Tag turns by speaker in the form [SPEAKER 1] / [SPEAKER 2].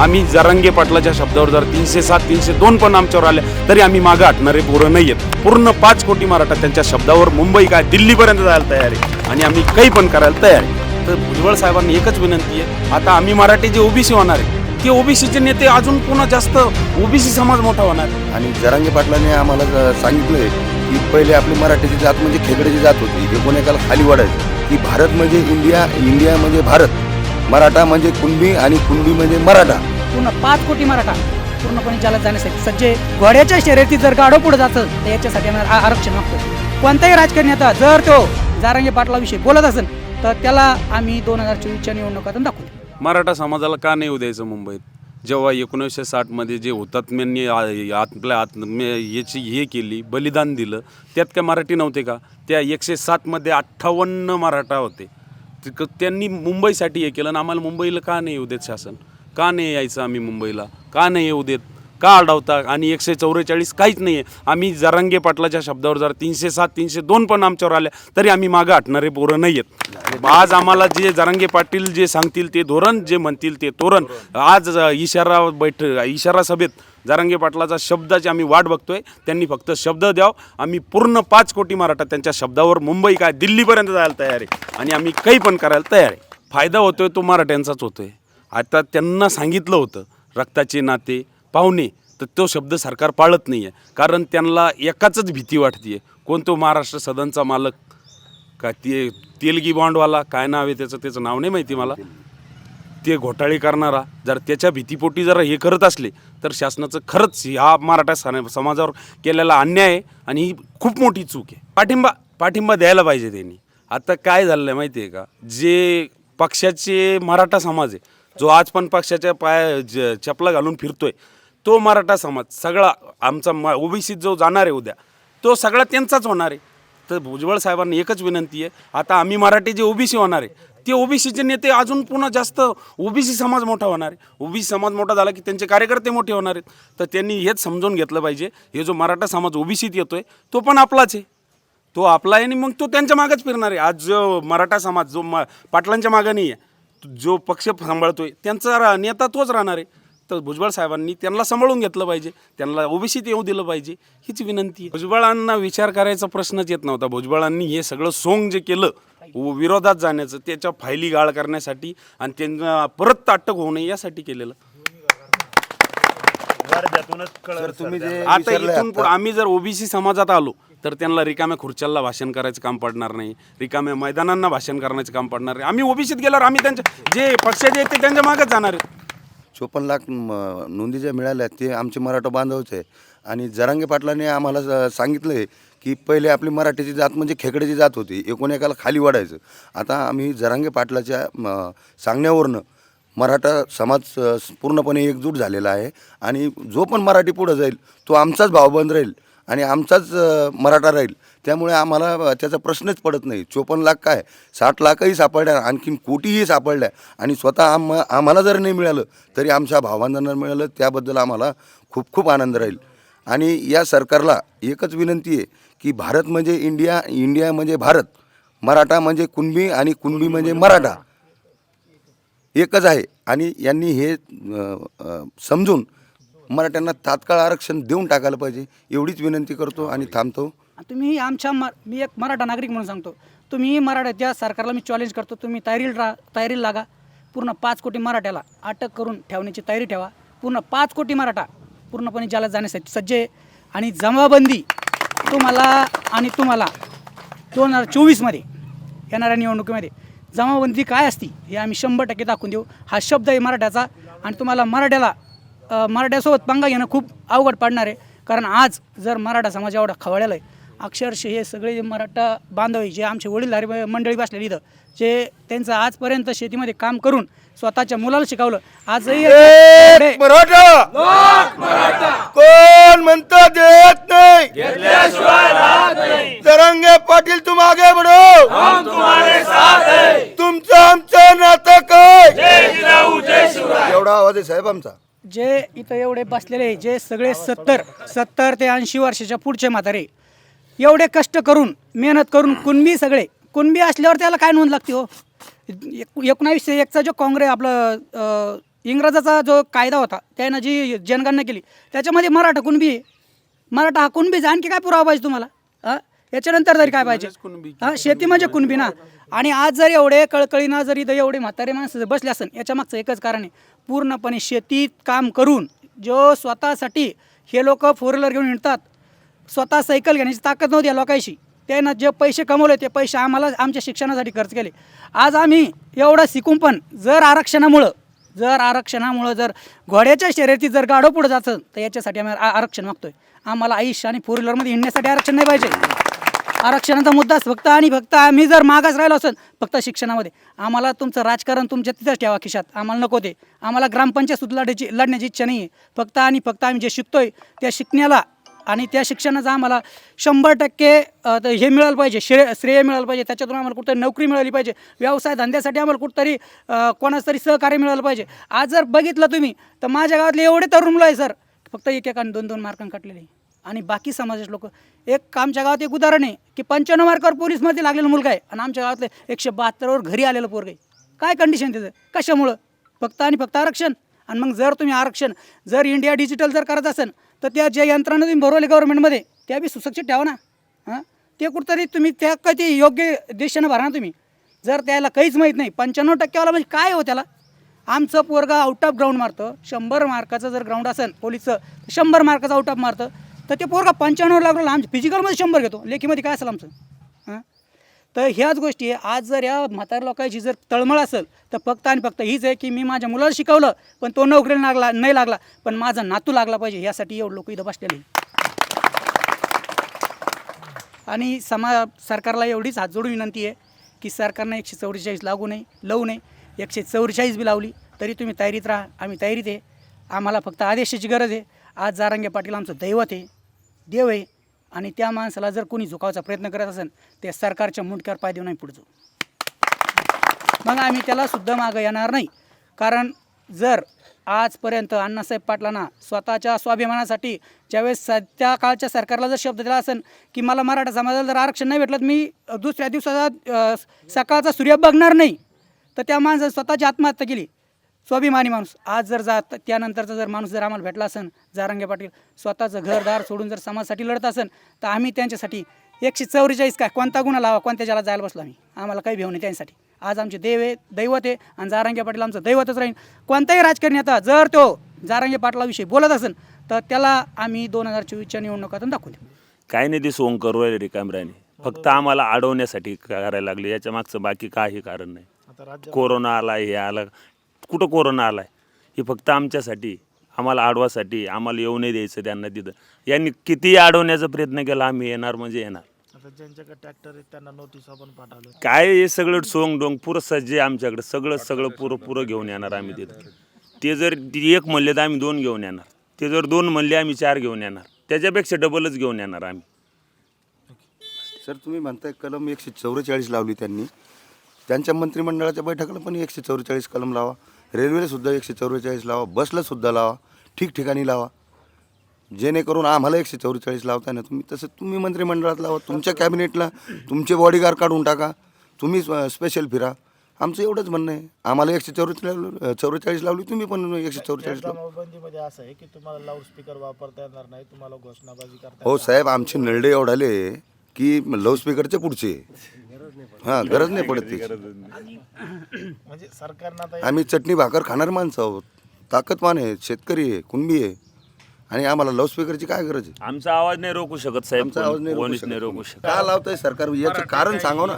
[SPEAKER 1] आम्ही जरांगे पाटलाच्या शब्दावर जर तीनशे सात तीनशे दोन पण आमच्यावर आले तरी आम्ही मागं हटणारे पोरं नाही आहेत पूर्ण पाच कोटी मराठा त्यांच्या शब्दावर मुंबई काय दिल्लीपर्यंत जायला तयार आहे. आणि आम्ही काही पण करायला तयार आहे. तर भुजबळ साहेबांनी एकच विनंती आहे आता आम्ही मराठी जे ओबीसी होणार आहे की ओबीसीचे नेते अजून पुन्हा जास्त ओबीसी समाज मोठा होणार आहे.
[SPEAKER 2] आणि जरांगे पाटलांनी आम्हाला सांगितलंय की पहिले आपली मराठीची जात म्हणजे खेकड्याची जात होती. हे कोणाकाला खाली वाढायची की भारत म्हणजे इंडिया इंडिया म्हणजे भारत. मराठा म्हणजे कुणबी आणि कुणबी म्हणजे मराठा.
[SPEAKER 3] पूर्ण पाच कोटी मराठा पूर्णपणे जलात जाण्यासाठी. सज्जे घोड्याच्या शर्यतीत जर गाडो पुढे जातं तर याच्यासाठी आम्ही आ- आरक्षण मागतो कोणताही राजकारणी आता जर तो जारांगे पाटलाविषयी बोलत असेल तर त्याला आम्ही दोन हजार चोवीसच्या निवडणुकातून दाखवू
[SPEAKER 1] मराठा समाजाला का नाही द्यायचं मुंबईत? जेव्हा एकोणीसशे साठमध्ये जे हुतात्म्यांनी आपल्या आत्म याची हे केली बलिदान दिलं त्यात काय मराठी नव्हते का? त्या एकशे सातमध्ये अठ्ठावन्न मराठा होते. तिक- त्यांनी मुंबईसाठी हे केलं आणि आम्हाला मुंबईला का नाही येऊ देत शासन? का नाही यायचं आम्ही मुंबईला? का नाही येऊ देत? का अडवता? आणि एकशे चौवेचाळीस काहीच नाही आहे. आम्ही जरांगे पाटलाच्या शब्दावर जर तीनशे सात तीनशे दोन पण आमच्यावर आल्या तरी आम्ही मागं हटणारे पोरं नाही आहेत. आज आम्हाला जे जरांगे पाटील जे सांगतील ते धोरण जे म्हणतील ते तोरण. आज इशारा बैठ इशारा सभेत जरांगे पाटलाचा शब्दाची आम्ही वाट बघतोय. त्यांनी फक्त शब्द द्याव. आम्ही पूर्ण पाच कोटी मराठा त्यांच्या शब्दावर मुंबई काय दिल्लीपर्यंत जायला तयार आहे. आणि आम्ही काही पण करायला तयार आहे. फायदा होतोय तो मराठ्यांचाच होतोय. आता त्यांना सांगितलं होतं रक्ताचे नाते पाहुणे तर तो शब्द सरकार पाळत नाही आहे कारण त्यांना एकाचच भीती वाटते कोण तो महाराष्ट्र सदनचा मालक? का ते तेलगी बॉन्डवाला काय नाव आहे त्याचं? त्याचं नाव नाही माहिती मला. ते घोटाळे करणारा जर त्याच्या भीतीपोटी जर हे करत असले तर शासनाचं खरंच ह्या मराठा सना- समाजावर केलेला अन्याय आहे आणि ही खूप मोठी चूक आहे. पाठिंबा पाठिंबा द्यायला पाहिजे त्यांनी. आता काय झालं आहे माहिती आहे का? जे पक्षाचे मराठा समाज आहे जो आज पण पक्षाच्या पाया ज चपला घालून फिरतोय तो मराठा समाज सगळा आमचा म ओबीसीत जो जाणार आहे उद्या तो सगळा त्यांचाच होणार आहे. तर भुजबळ साहेबांनी एकच विनंती आहे आता आम्ही मराठी जे ओबीसी होणार आहे ते ओबीसीचे नेते अजून पुन्हा जास्त ओबीसी समाज मोठा होणार आहे. ओबीसी समाज मोठा झाला की त्यांचे कार्यकर्ते मोठे होणार आहेत. तर त्यांनी हेच समजून घेतलं पाहिजे. हे जो मराठा समाज ओबीसीत आहे तो पण आपलाच आहे. तो आपला आहे आणि मग तो त्यांच्या मागेच फिरणार आहे. आज जो मराठा समाज जो म पाटलांच्या मागं नाही आहे जो पक्ष सांभाळतो आहे त्यांचा रा- नेता तोच राहणार आहे. तर भुजबळ साहेबांनी त्यांना सांभाळून घेतलं पाहिजे. त्यांना ओबीसीत येऊ दिलं पाहिजे. हीच विनंती आहे. भुजबळांना विचार करायचा प्रश्नच येत नव्हता. भुजबळांनी हे सगळं सोंग जे केलं व- विरोधात जाण्याचं त्याच्या फायली गाळ करण्यासाठी आणि त्यांना परत अटक होऊ नये यासाठी केलेलं.
[SPEAKER 2] तर तुम्ही जे
[SPEAKER 1] आता
[SPEAKER 2] विचारलंय
[SPEAKER 1] इथून
[SPEAKER 2] आता-
[SPEAKER 1] पुढं आम्ही जर ओबीसी समाजात आलो तर त्यांना रिकाम्या खुर्च्याला भाषण करायचं काम पडणार नाही. रिकाम्या मैदानांना भाषण करण्याचं काम पडणार नाही. आम्ही ओबीसीत गेल्यावर आम्ही त्यांच्या जे पक्षाचे आहेत ते त्यांच्या मागच जाणार आहेत.
[SPEAKER 2] चोपन्न लाख म, नोंदी ज्या मिळाल्या ते आमचे मराठा बांधवच आहे. आणि जरांगे पाटलांनी आम्हाला स- सांगितलं आहे की पहिले आपली मराठीची जात म्हणजे खेकड्याची जात होती. एकूण एकाला खाली वाढायचं. आता आम्ही जरांगे पाटलाच्या सांगण्यावरनं मराठा समाज पूर्णपणे एकजूट झालेला आहे. आणि जो पण मराठी पुढं जाईल तो आमचाच भावबंद राहील आणि आमचाच मराठा राहील. त्यामुळे आम्हाला त्याचा प्रश्नच पडत नाही. चोपन्न लाख काय? साठ लाखही सापडल्या आणखीन कोटीही सापडल्या. आणि स्वतः आम आम्हाला जर नाही मिळालं तरी आमच्या भावबांधांना मिळालं त्याबद्दल आम्हाला खूप खूप आनंद राहील. आणि या सरकारला एकच विनंती आहे की भारत म्हणजे इंडिया इंडिया म्हणजे भारत मराठा म्हणजे कुणबी आणि कुणबी म्हणजे मराठा. एकच आहे. आणि यांनी हे समजून मराठ्यांना तात्काळ आरक्षण देऊन टाकायला पाहिजे एवढीच विनंती करतो आणि थांबतो.
[SPEAKER 3] तुम्ही आमच्या म मी एक मराठा नागरिक म्हणून सांगतो. तुम्ही मराठ्याच्या सरकारला मी चॅलेंज करतो. तुम्ही तयारीला राहा तयारीला लागा. पूर्ण पाच कोटी मराठ्याला अटक करून ठेवण्याची तयारी ठेवा. पूर्ण पाच कोटी मराठा पूर्णपणे ज्याला जाण्यासाठी सज्ज आहे. आणि जमाबंदी तुम्हाला आणि तुम्हाला दोन हजार चोवीसमध्ये येणाऱ्या निवडणुकीमध्ये जमाबंदी काय असती हे आम्ही शंभर टक्के दाखवून देऊ. हा शब्द आहे मराठ्याचा आणि तुम्हाला मराठ्याला मराठ्यासोबत पंगा घेणं खूप अवघड पडणार आहे. कारण आज जर मराठा समाज एवढा खवळलेला आहे अक्षरशः हे सगळे जे मराठा बांधव जे आमचे वडीलधारी मंडळी बसलेली इथं जे त्यांचं आजपर्यंत शेतीमध्ये काम करून स्वतःच्या मुलाला शिकवलं आजही
[SPEAKER 2] कोण म्हणतं देत नाही तरंगे पाटील तुम आगे बढो तुमचं आमचं नातं काय एवढा आहे साहेब आमचा.
[SPEAKER 3] जे इथं एवढे बसलेले आहे, जे सगळे सत्तर सत्तर ते ऐंशी वर्षाच्या पुढचे म्हातारे एवढे कष्ट करून मेहनत करून कुणबी सगळे कुणबी असल्यावर त्याला काय नोंद लागते हो? एक- एकोणावीसशे एकचा जो काँग्रेस आपलं इंग्रजाचा जो कायदा होता त्यानं जी जनगणना केली त्याच्यामध्ये मराठा कुणबी मराठा हा कुणबीच आणखी काय पुरावा पाहिजे तुम्हाला? याच्यानंतर तरी काय पाहिजे?
[SPEAKER 1] कुणबी.
[SPEAKER 3] हा शेती म्हणजे कुणबी ना. आणि आज जर एवढे कळकळीना जर इथं एवढे म्हातारे माणसं बसले असेल याच्या मागचं एकच कारण आहे. पूर्णपणे शेतीत काम करून जो स्वतःसाठी हे लोक फोर व्हीलर घेऊन येतात स्वतः सायकल घेण्याची ताकद नव्हती या लोकांशी. त्यानं जे पैसे कमवले ते पैसे आम्हाला आमच्या शिक्षणासाठी खर्च केले. आज आम्ही एवढं शिकून पण जर आरक्षणामुळं जर आरक्षणामुळं जर घोड्याच्या शर्यतीत जर गाडो पुढे जातं तर याच्यासाठी आम्ही आरक्षण मागतोय. आम्हाला आयुष्य आणि फोर व्हीलरमध्ये हिंडण्यासाठी आरक्षण नाही पाहिजे. आरक्षणाचा मुद्दाच फक्त आणि फक्त आम्ही जर मागास राहिलो असेल फक्त शिक्षणामध्ये. आम्हाला तुमचं राजकारण तुमच्या तिथंच ठेवा खिशात. आम्हाला नको ते. आम्हाला ग्रामपंचायत सुद्धा लढायची लढण्याची इच्छा नाही आहे फक्त आणि फक्त आम्ही जे शिकतोय त्या शिकण्याला आणि त्या शिक्षणाचा आम्हाला शंभर टक्के हे मिळालं पाहिजे. श्रेय श्रेय मिळालं पाहिजे. त्याच्यातून आम्हाला कुठंतरी नोकरी मिळाली पाहिजे. व्यवसाय धंद्यासाठी आम्हाला कुठंतरी कोणाचं तरी सहकार्य मिळालं पाहिजे. आज जर बघितलं तुम्ही तर माझ्या गावातले एवढे तरुण मुलं आहे सर. फक्त एक एकाने दोन दोन मार्कांनी आहे आणि बाकी समाजाचे लोक. एक आमच्या गावात एक उदाहरण आहे की पंच्याण्णव मार्कावर पोलीसमध्ये लागलेला मुलगा आहे आणि आमच्या गावातले एकशे बहात्तरवर घरी आलेलं पोरग आहे. काय कंडिशन त्याचं? कशामुळं? फक्त आणि फक्त आरक्षण. आणि मग जर तुम्ही आरक्षण जर इंडिया डिजिटल जर करत असेल तर त्या ज्या यंत्रणा तुम्ही भरवले गव्हर्नमेंटमध्ये त्या बी सुसक्षित ठेवा ना. हां? ते कुठंतरी तुम्ही त्या कधी योग्य दिशेनं भरा ना तुम्ही. जर त्याला काहीच माहीत नाही पंच्याण्णव टक्केवाला म्हणजे काय हो त्याला? आमचं पोरगा आउट ऑफ ग्राउंड मारतं. शंभर मार्काचं जर ग्राउंड असेल पोलीसचं शंभर मार्काचं आउट ऑफ मारतं. तर ते पोरगा पंच्याण्णव लागलं आमच्या फिजिकलमध्ये शंभर घेतो. लेखीमध्ये काय असेल आमचं? हां? तर ह्याच गोष्टी आहे आज जर या म्हाताऱ्या लोकांची जर तळमळ असेल तर फक्त आणि फक्त हीच आहे की मी माझ्या मुलाला शिकवलं पण तो नोकरीला लागला नाही लागला पण माझा नातू लागला पाहिजे यासाठी एवढं लोक इथं बसलेले आणि समा सरकारला एवढीच हात जोडून विनंती आहे की सरकारनं एकशे चौवेचाळीस लागू नये लावू नये. एकशे चौवेचाळीस बी लावली तरी तुम्ही तयारीत राहा. आम्ही तयारीत आहे. आम्हाला फक्त आदेशाची गरज आहे. आज जारांगे पाटील आमचं दैवत आहे. देव आहे आणि त्या माणसाला जर कोणी झुकावायचा प्रयत्न करत असेल ते सरकारच्या मुंडक्यावर पाय देऊ नाही पुढे जाऊ. मग आम्ही त्याला सुद्धा मागं येणार नाही. कारण जर आजपर्यंत अण्णासाहेब पाटलांना स्वतःच्या स्वाभिमानासाठी ज्यावेळेस सध्या काळच्या सरकारला जर शब्द दिला असेल की मला मराठा समाजाला जर आरक्षण नाही भेटलं तर मी दुसऱ्या दिवसाचा सकाळचा सूर्य बघणार नाही. तर त्या माणसाने स्वतःची आत्महत्या केली. स्वाभिमानी माणूस. आज जर जात त्यानंतरचा जर माणूस जर आम्हाला भेटला असेल जारांगे पाटील स्वतःचं घरदार सोडून जर समाजासाठी लढत असेल तर आम्ही त्यांच्यासाठी एकशे चौवेचाळीस काय कोणता गुन्हा लावा कोणत्या ज्याला जायला बसलो आम्ही? आम्हाला काही भेव नाही त्यांच्यासाठी. आज आमचे देव आहे दैवत आहे आणि जारांगे पाटील आमचं दैवतच राहील कोणताही राजकारणी आता जर तो जारांगे पाटलाविषयी बोलत असेल तर त्याला आम्ही दोन हजार चोवीसच्या निवडणुकातून दाखवू देऊ
[SPEAKER 4] काय नाही ते सोंग करू राहिले रिकामऱ्याने फक्त आम्हाला अडवण्यासाठी करायला लागले याच्या मागचं बाकी काही कारण नाही. कोरोना आला हे आला कुठं कोरोना आलाय? हे फक्त आमच्यासाठी आम्हाला अडवासाठी आम्हाला येऊ नाही द्यायचं त्यांना तिथं. यांनी किती अडवण्याचा प्रयत्न केला आम्ही येणार म्हणजे येणार.
[SPEAKER 5] आता ज्यांच्याकडे ट्रॅक्टर आहेत त्यांना नोटीस आपण पाठवलं.
[SPEAKER 4] काय हे सगळं सोंग डोंग पुरं सज्ज आहे आमच्याकडे. सगळं सगळं पुरं पुरं घेऊन येणार आम्ही तिथं. ते जर ती एक म्हणले तर आम्ही दोन घेऊन येणार. ते जर दोन म्हणले आम्ही चार घेऊन येणार. त्याच्यापेक्षा डबलच घेऊन येणार आम्ही.
[SPEAKER 2] सर तुम्ही म्हणताय कलम एकशे चौवेचाळीस लावली त्यांनी. त्यांच्या मंत्रिमंडळाच्या बैठकीला पण एकशे चौवेचाळीस कलम लावा. रेल्वेला सुद्धा एकशे चौवेचाळीस लावा बसला सुद्धा लावा ठिकठिकाणी लावा. जेणेकरून आम्हाला एकशे चौवेचाळीस लावता ना तुम्ही तसं तुम्ही मंत्रिमंडळात लावा तुमच्या कॅबिनेटला तुमचे बॉडीगार्ड काढून टाका तुम्ही स्पेशल फिरा. आमचं एवढंच म्हणणं आहे. आम्हाला एकशे चौवेचाळीस चौवेचाळीस लावली तुम्ही पण एकशे चौवेचाळीस लावा.
[SPEAKER 5] बंदीमध्ये असं आहे की तुम्हाला लाऊडस्पीकर वापरता येणार नाही तुम्हाला घोषणाबाजी करता
[SPEAKER 2] हो साहेब आमचे नळडे एवढाले की लाऊडस्पीकरचे पुढचे. हां गरज नाही पडत त्याची.
[SPEAKER 5] म्हणजे सरकारनं आता
[SPEAKER 2] आम्ही चटणी भाकर खाणार माणसं आहोत. ताकदवान आहे शेतकरी आहे कुणबी आहे. आणि आम्हाला लाऊडस्पीकरची काय गरज आहे?
[SPEAKER 4] आमचा आवाज नाही रोखू शकत साहेब.
[SPEAKER 2] आमचा आवाज नाही रोखू
[SPEAKER 4] कोणीच नाही
[SPEAKER 2] शकत.
[SPEAKER 4] रोखू. शकत.
[SPEAKER 2] का लावताय सरकार? याचं कारण सांगा ना.